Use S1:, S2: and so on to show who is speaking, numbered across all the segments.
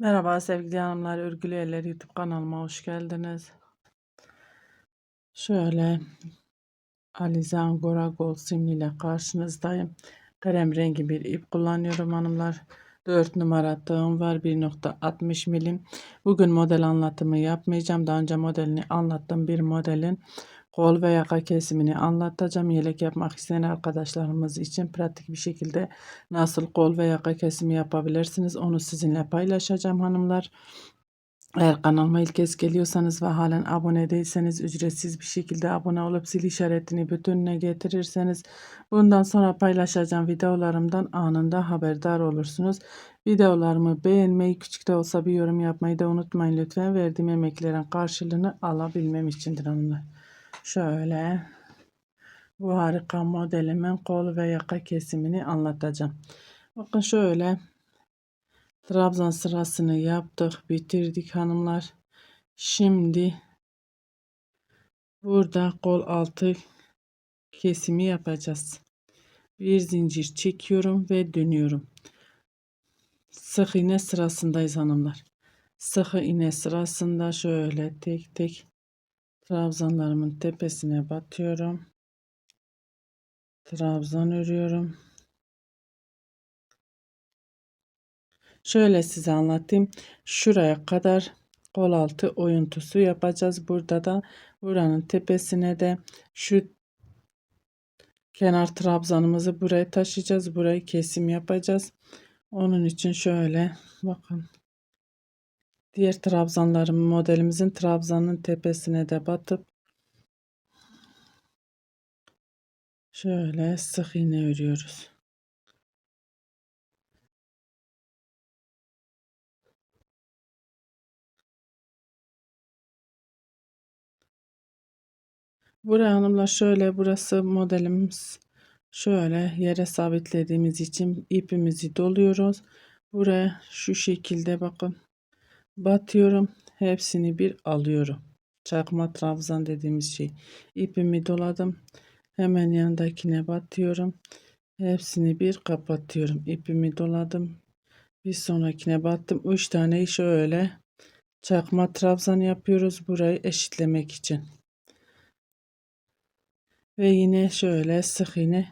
S1: Merhaba sevgili hanımlar, Örgülü Eller YouTube kanalıma hoş geldiniz. Şöyle Alize Angora Gold simli ile karşınızdayım. Krem rengi bir ip kullanıyorum hanımlar. 4 numara tığım var 1.60 milim. Bugün model anlatımı yapmayacağım. Daha önce modelini anlattım. Bir modelin kol ve yaka kesimini anlatacağım. Yelek yapmak isteyen arkadaşlarımız için pratik bir şekilde nasıl kol ve yaka kesimi yapabilirsiniz onu sizinle paylaşacağım hanımlar. Eğer kanalıma ilk kez geliyorsanız ve halen abone değilseniz ücretsiz bir şekilde abone olup zil işaretini bütününe getirirseniz bundan sonra paylaşacağım videolarımdan anında haberdar olursunuz. Videolarımı beğenmeyi küçük de olsa bir yorum yapmayı da unutmayın lütfen. Verdiğim emeklerin karşılığını alabilmem içindir hanımlar. Şöyle bu harika modelimin kol ve yaka kesimini anlatacağım. Bakın şöyle Trabzan sırasını yaptık, bitirdik hanımlar. Şimdi burada kol altı kesimi yapacağız. Bir zincir çekiyorum ve dönüyorum. Sık iğne sırasındayız hanımlar. Sık iğne sırasında şöyle tek tek trabzanlarımın tepesine batıyorum. Trabzan örüyorum. Şöyle size anlatayım. Şuraya kadar kol altı oyuntusu yapacağız. Burada da buranın tepesine de şu kenar trabzanımızı buraya taşıyacağız. Burayı kesim yapacağız. Onun için şöyle bakın. Diğer trabzanların modelimizin trabzanın tepesine de batıp şöyle sık iğne örüyoruz. Buraya hanımlar şöyle burası modelimiz. Şöyle yere sabitlediğimiz için ipimizi doluyoruz. Buraya şu şekilde bakın batıyorum. Hepsini bir alıyorum. Çakma trabzan dediğimiz şey. İpimi doladım. Hemen yanındakine batıyorum. Hepsini bir kapatıyorum. İpimi doladım. Bir sonrakine battım. Üç tane şöyle çakma trabzan yapıyoruz. Burayı eşitlemek için. Ve yine şöyle sık iğne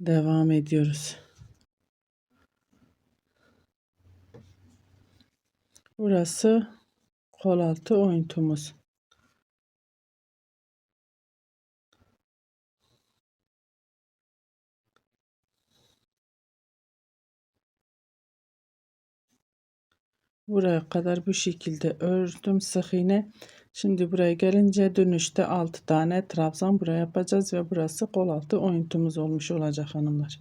S1: devam ediyoruz. Burası kol altı oyuntumuz. Buraya kadar bu şekilde ördüm sık iğne. Şimdi buraya gelince dönüşte 6 tane trabzan buraya yapacağız ve burası kol altı oyuntumuz olmuş olacak hanımlar.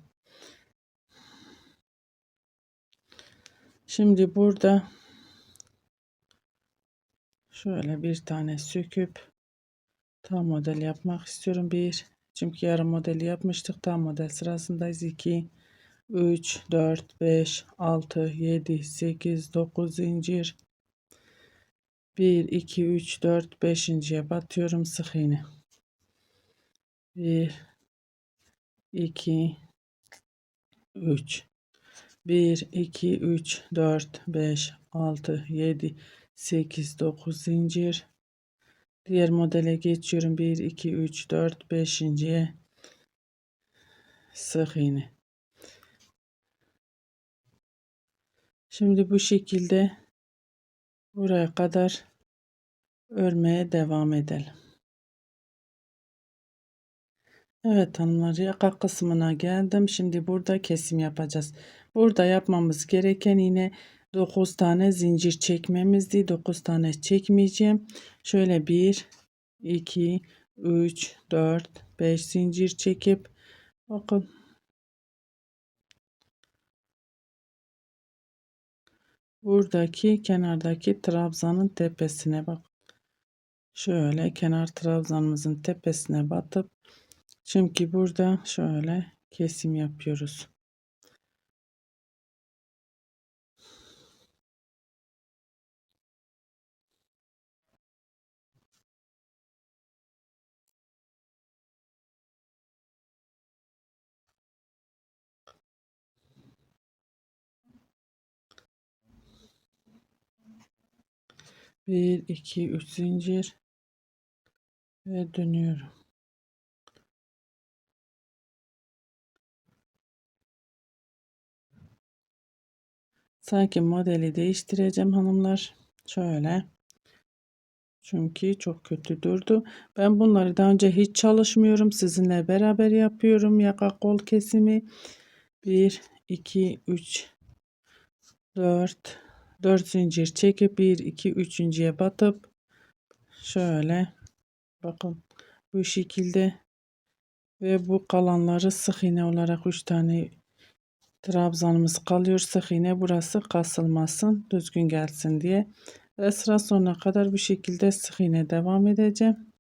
S1: Şimdi burada şöyle bir tane söküp tam model yapmak istiyorum. Bir çünkü yarım modeli yapmıştık. Tam model sırasındayız. 2 3 4 5 6 7 8 9 zincir 1 2 3 4 5.'ye batıyorum sık iğne 1 2 3 1 2 3 4 5 6 7 8 9 zincir diğer modele geçiyorum 1 2 3 4 5.'ye sık iğne şimdi bu şekilde buraya kadar örmeye devam edelim. Evet hanımlar yaka kısmına geldim. Şimdi burada kesim yapacağız. Burada yapmamız gereken yine 9 tane zincir çekmemizdi. 9 tane çekmeyeceğim. Şöyle 1 2 3 4 5 zincir çekip bakın buradaki kenardaki trabzanın tepesine bak. Şöyle kenar trabzanımızın tepesine batıp çünkü burada şöyle kesim yapıyoruz. 1 2 3 zincir ve dönüyorum. Sanki modeli değiştireceğim hanımlar. Şöyle. Çünkü çok kötü durdu. Ben bunları daha önce hiç çalışmıyorum. Sizinle beraber yapıyorum. Yaka kol kesimi. 1, 2, 3, 4, 4 zincir çekip 1, 2, 3.ye batıp şöyle bakın bu şekilde ve bu kalanları sık iğne olarak 3 tane trabzanımız kalıyor. Sık iğne burası kasılmasın düzgün gelsin diye. Ve sıra sonuna kadar bu şekilde sık iğne devam edeceğim.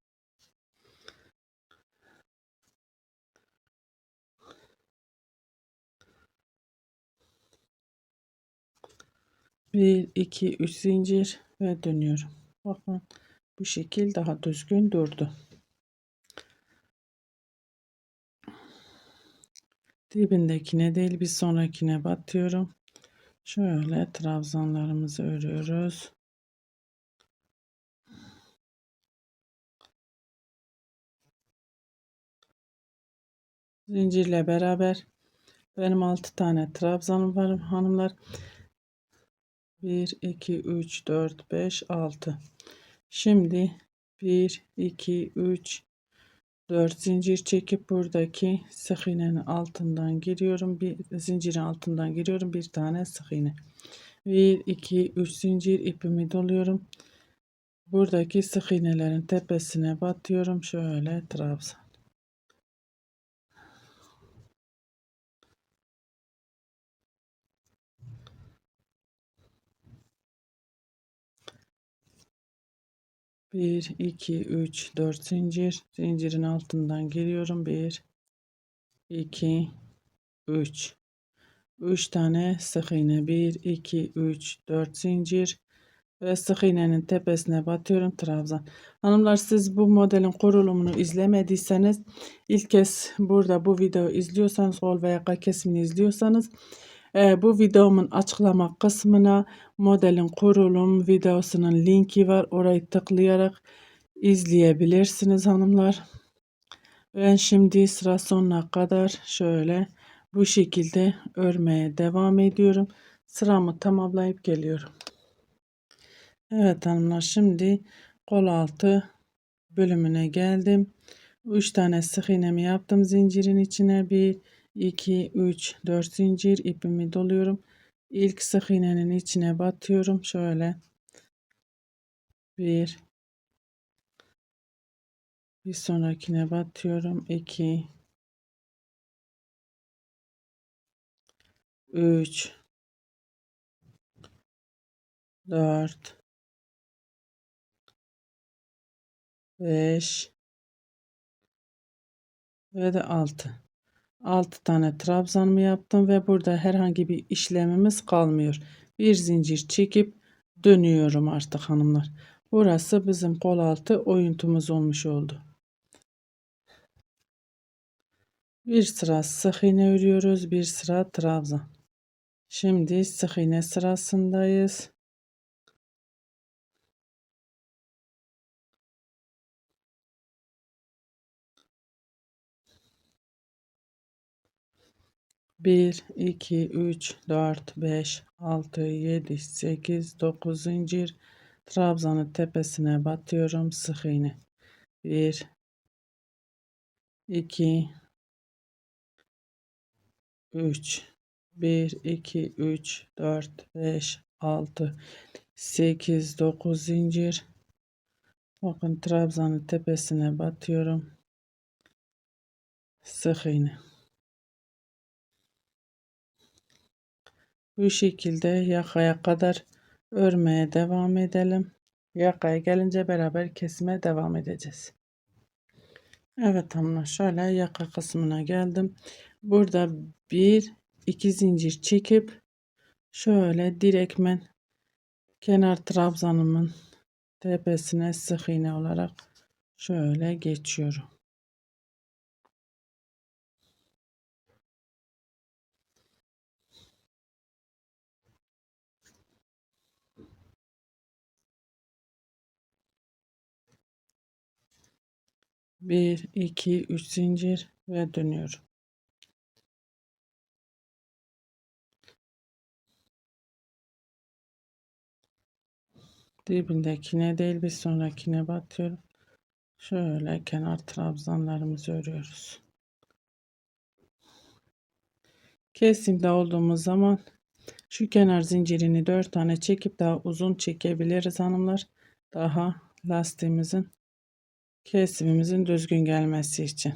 S1: Bir, iki, üç zincir ve dönüyorum. Bakın bu şekil daha düzgün durdu. Dibindekine değil bir sonrakine batıyorum. Şöyle trabzanlarımızı örüyoruz. Zincirle beraber benim 6 tane trabzanım var hanımlar. 1 2 3 4 5 6. Şimdi 1 2 3 4 zincir çekip buradaki sık iğnenin altından giriyorum. Bir zincirin altından giriyorum. Bir tane sık iğne. 1 2 3 zincir ipimi doluyorum. Buradaki sık iğnelerin tepesine batıyorum. Şöyle trabzan. Bir, iki, üç, dört zincir. Zincirin altından giriyorum. Bir, iki, üç. Üç tane sık iğne. Bir, iki, üç, dört zincir. Ve sık iğnenin tepesine batıyorum trabzan. Hanımlar siz bu modelin kurulumunu izlemediyseniz ilk kez burada bu videoyu izliyorsanız kol veya yaka kesimini izliyorsanız e, bu videomun açıklama kısmına modelin kurulum videosunun linki var. Orayı tıklayarak izleyebilirsiniz hanımlar. Ben şimdi sıra sonuna kadar şöyle bu şekilde örmeye devam ediyorum. Sıramı tamamlayıp geliyorum. Evet hanımlar şimdi kol altı bölümüne geldim. 3 tane sık iğnemi yaptım zincirin içine. 1 2 3 4 zincir ipimi doluyorum. İlk sık iğnenin içine batıyorum. Şöyle 1 bir sonrakine batıyorum. 2 3 4 5 ve de 6. 6 tane trabzanımı yaptım ve burada herhangi bir işlemimiz kalmıyor. Bir zincir çekip dönüyorum artık hanımlar. Burası bizim kol altı oyuntumuz olmuş oldu. Bir sıra sık iğne örüyoruz. Bir sıra trabzan. Şimdi sık iğne sırasındayız. Bir, iki, üç, dört, beş, altı, yedi, sekiz, dokuz zincir trabzanın tepesine batıyorum sık iğne. Bir, iki, üç, bir, iki, üç, dört, beş, altı, sekiz, dokuz zincir. Bakın trabzanın tepesine batıyorum. Sık iğne. Bu şekilde yakaya kadar örmeye devam edelim. Yakaya gelince beraber kesime devam edeceğiz. Evet hanımlar şöyle yaka kısmına geldim. Burada bir iki zincir çekip şöyle direkmen kenar trabzanımın tepesine sık iğne olarak şöyle geçiyorum. 1 2 3 zincir ve dönüyorum. Dibindekine değil bir sonrakine batıyorum. Şöyle kenar trabzanlarımızı örüyoruz. Kesimde olduğumuz zaman şu kenar zincirini 4 tane çekip daha uzun çekebiliriz hanımlar. Daha lastiğimizin kesimimizin düzgün gelmesi için.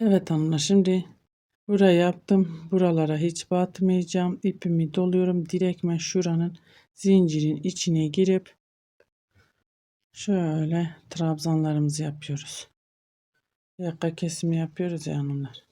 S1: Evet hanımlar şimdi buraya yaptım. Buralara hiç batmayacağım. İpimi doluyorum. Direktmen şuranın zincirin içine girip şöyle trabzanlarımızı yapıyoruz. Yaka kesimi yapıyoruz ya hanımlar.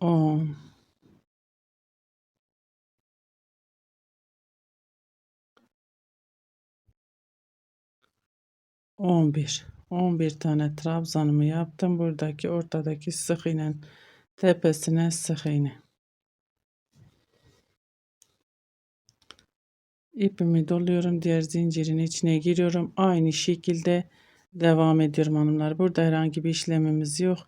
S1: on, on bir. 11 tane trabzanımı yaptım. Buradaki ortadaki sık iğnenin tepesine sık iğne. İpimi doluyorum. Diğer zincirin içine giriyorum. Aynı şekilde devam ediyorum hanımlar. Burada herhangi bir işlemimiz yok.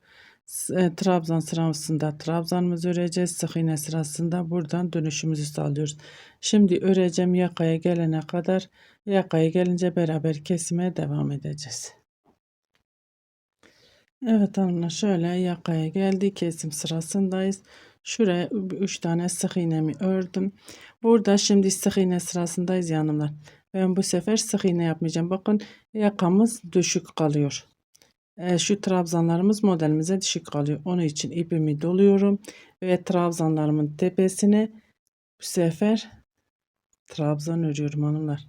S1: E, trabzan sırasında trabzanımızı öreceğiz. Sık iğne sırasında buradan dönüşümüzü sağlıyoruz. Şimdi öreceğim yakaya gelene kadar yakaya gelince beraber kesime devam edeceğiz. Evet hanımlar şöyle yakaya geldi kesim sırasındayız. Şuraya 3 tane sık iğnemi ördüm. Burada şimdi sık iğne sırasındayız yanımlar. Ben bu sefer sık iğne yapmayacağım. Bakın yakamız düşük kalıyor. E, şu trabzanlarımız modelimize düşük kalıyor. Onun için ipimi doluyorum. Ve trabzanlarımın tepesine bu sefer trabzan örüyorum hanımlar.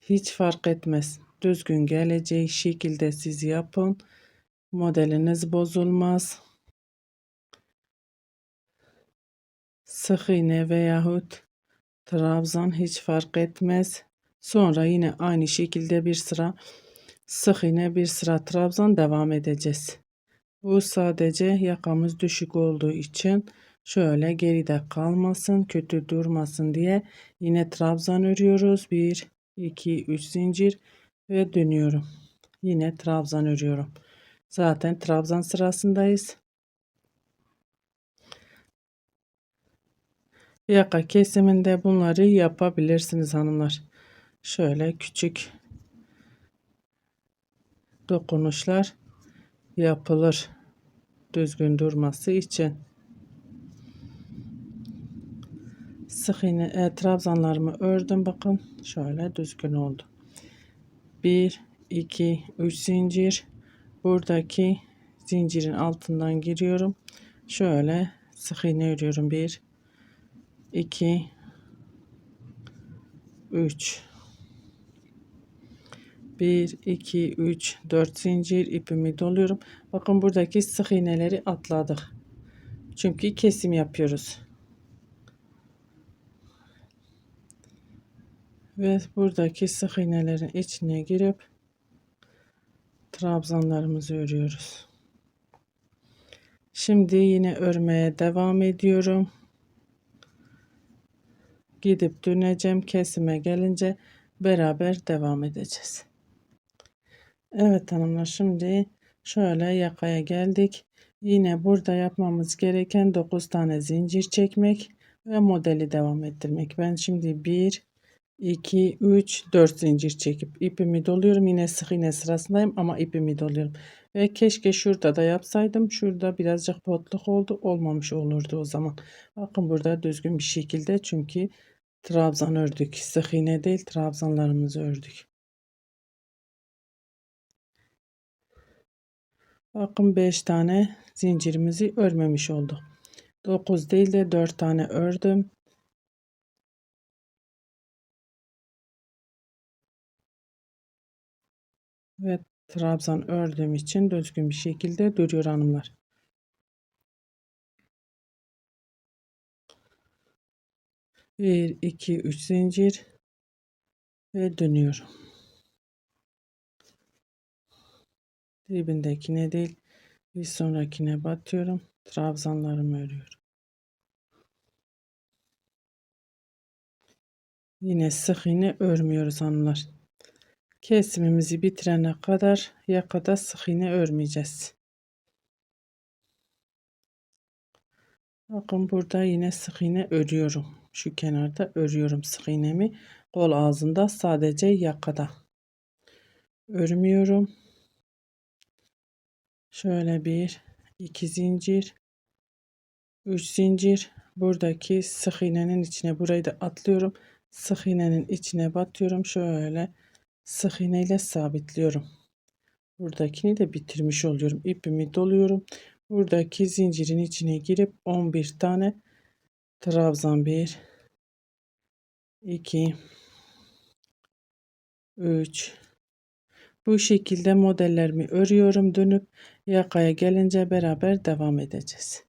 S1: Hiç fark etmez. Düzgün geleceği şekilde siz yapın. Modeliniz bozulmaz. Sık iğne veyahut trabzan hiç fark etmez. Sonra yine aynı şekilde bir sıra sık iğne bir sıra trabzan devam edeceğiz. Bu sadece yakamız düşük olduğu için şöyle geride kalmasın, kötü durmasın diye yine trabzan örüyoruz. 1 2 3 zincir ve dönüyorum. Yine trabzan örüyorum. Zaten trabzan sırasındayız. Yaka kesiminde bunları yapabilirsiniz hanımlar. Şöyle küçük dokunuşlar yapılır düzgün durması için. Sık iğne e, trabzanlarımı ördüm bakın şöyle düzgün oldu. 1 2 3 zincir buradaki zincirin altından giriyorum. Şöyle sık iğne örüyorum. 1 2 3 1 2 3 4 zincir ipimi doluyorum. Bakın buradaki sık iğneleri atladık. Çünkü kesim yapıyoruz. Ve buradaki sık iğnelerin içine girip trabzanlarımızı örüyoruz. Şimdi yine örmeye devam ediyorum. Gidip döneceğim. Kesime gelince beraber devam edeceğiz. Evet hanımlar şimdi şöyle yakaya geldik. Yine burada yapmamız gereken 9 tane zincir çekmek ve modeli devam ettirmek. Ben şimdi 1 2 3 4 zincir çekip ipimi doluyorum. Yine sık iğne sırasındayım ama ipimi doluyorum. Ve keşke şurada da yapsaydım. Şurada birazcık botluk oldu. Olmamış olurdu o zaman. Bakın burada düzgün bir şekilde çünkü trabzan ördük. Sık iğne değil trabzanlarımızı ördük. Bakın 5 tane zincirimizi örmemiş olduk. 9 değil de 4 tane ördüm. Ve trabzan ördüğüm için düzgün bir şekilde duruyor hanımlar. Bir, iki, üç zincir ve dönüyorum. Dibindekine değil bir sonrakine batıyorum. Trabzanlarımı örüyorum. Yine sık iğne örmüyoruz hanımlar. Kesimimizi bitirene kadar yakada sık iğne örmeyeceğiz. Bakın burada yine sık iğne örüyorum. Şu kenarda örüyorum sık iğnemi. Kol ağzında sadece yakada. Örmüyorum. Şöyle bir, iki zincir, üç zincir. Buradaki sık iğnenin içine burayı da atlıyorum. Sık iğnenin içine batıyorum. Şöyle sık iğne ile sabitliyorum. Buradakini de bitirmiş oluyorum. İpimi doluyorum. Buradaki zincirin içine girip 11 tane trabzan 1 2 3 bu şekilde modellerimi örüyorum dönüp yakaya gelince beraber devam edeceğiz.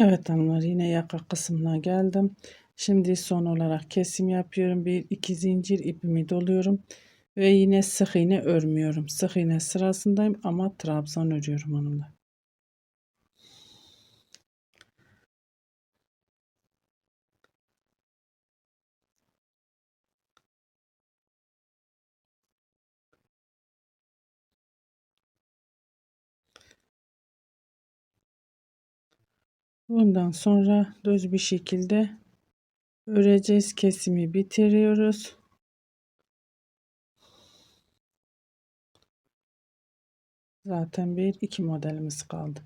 S1: Evet hanımlar yine yaka kısmına geldim. Şimdi son olarak kesim yapıyorum. Bir iki zincir ipimi doluyorum. Ve yine sık iğne örmüyorum. Sık iğne sırasındayım ama trabzan örüyorum hanımlar. Bundan sonra düz bir şekilde öreceğiz. Kesimi bitiriyoruz. Zaten bir iki modelimiz kaldı.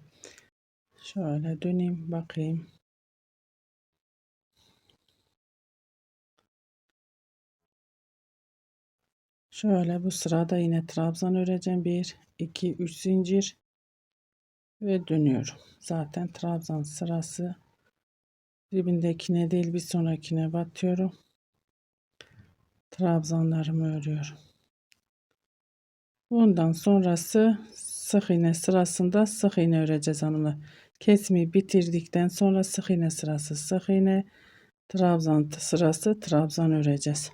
S1: Şöyle döneyim bakayım. Şöyle bu sırada yine trabzan öreceğim. 1 2 3 zincir ve dönüyorum. Zaten trabzan sırası dibindekine değil bir sonrakine batıyorum. Trabzanlarımı örüyorum. Bundan sonrası sık iğne sırasında sık iğne öreceğiz hanımlar. Kesimi bitirdikten sonra sık iğne sırası sık iğne, trabzan sırası trabzan öreceğiz.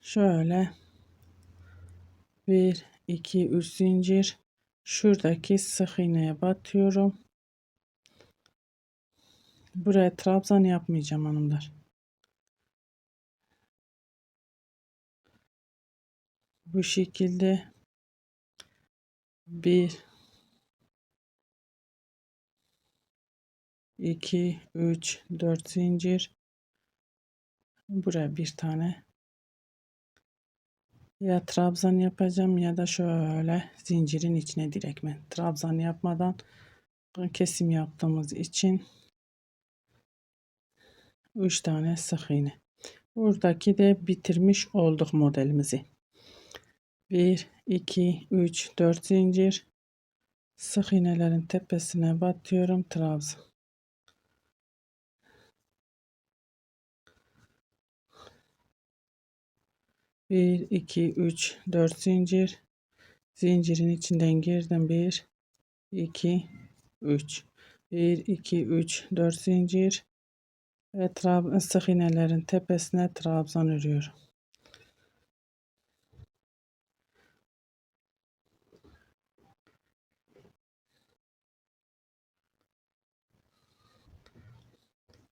S1: Şöyle 1 2 3 zincir şuradaki sık iğneye batıyorum. Buraya trabzan yapmayacağım hanımlar. bu şekilde bir iki üç dört zincir buraya bir tane ya trabzan yapacağım ya da şöyle zincirin içine direktmen trabzan yapmadan kesim yaptığımız için 3 tane sık iğne. Buradaki de bitirmiş olduk modelimizi. 1 2 3 4 zincir. Sık iğnelerin tepesine batıyorum trabzan bir iki üç dört zincir. Zincirin içinden girdim. Bir iki üç. Bir iki üç dört zincir. Ve trab sık iğnelerin tepesine trabzan örüyorum.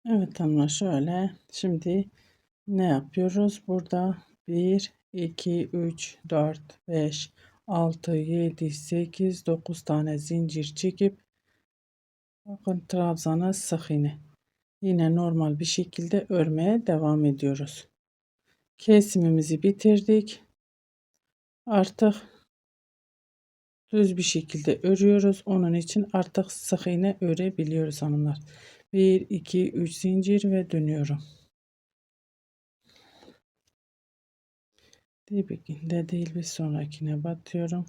S1: Evet hanımlar şöyle. Şimdi ne yapıyoruz? Burada 1, 2, 3, 4, 5, 6, 7, 8, 9 tane zincir çekip bakın trabzana sık iğne. Yine normal bir şekilde örmeye devam ediyoruz. Kesimimizi bitirdik. Artık düz bir şekilde örüyoruz. Onun için artık sık iğne örebiliyoruz hanımlar. 1 2 3 zincir ve dönüyorum. Dibinde değil bir sonrakine batıyorum.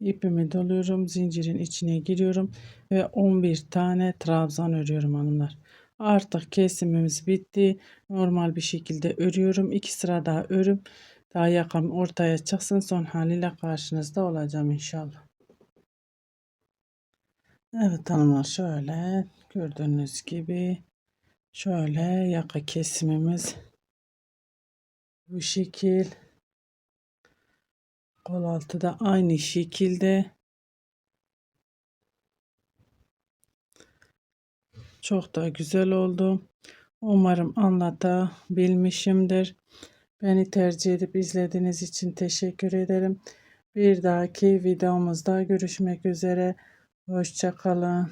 S1: İpimi doluyorum zincirin içine giriyorum ve 11 tane trabzan örüyorum hanımlar. Artık kesimimiz bitti. Normal bir şekilde örüyorum. 2 sıra daha örüp daha yakın ortaya çıksın. Son haliyle karşınızda olacağım inşallah. Evet hanımlar şöyle gördüğünüz gibi şöyle yaka kesimimiz bu şekil kol altı da aynı şekilde. Çok da güzel oldu. Umarım anlatabilmişimdir. Beni tercih edip izlediğiniz için teşekkür ederim. Bir dahaki videomuzda görüşmek üzere. Hoşça kalın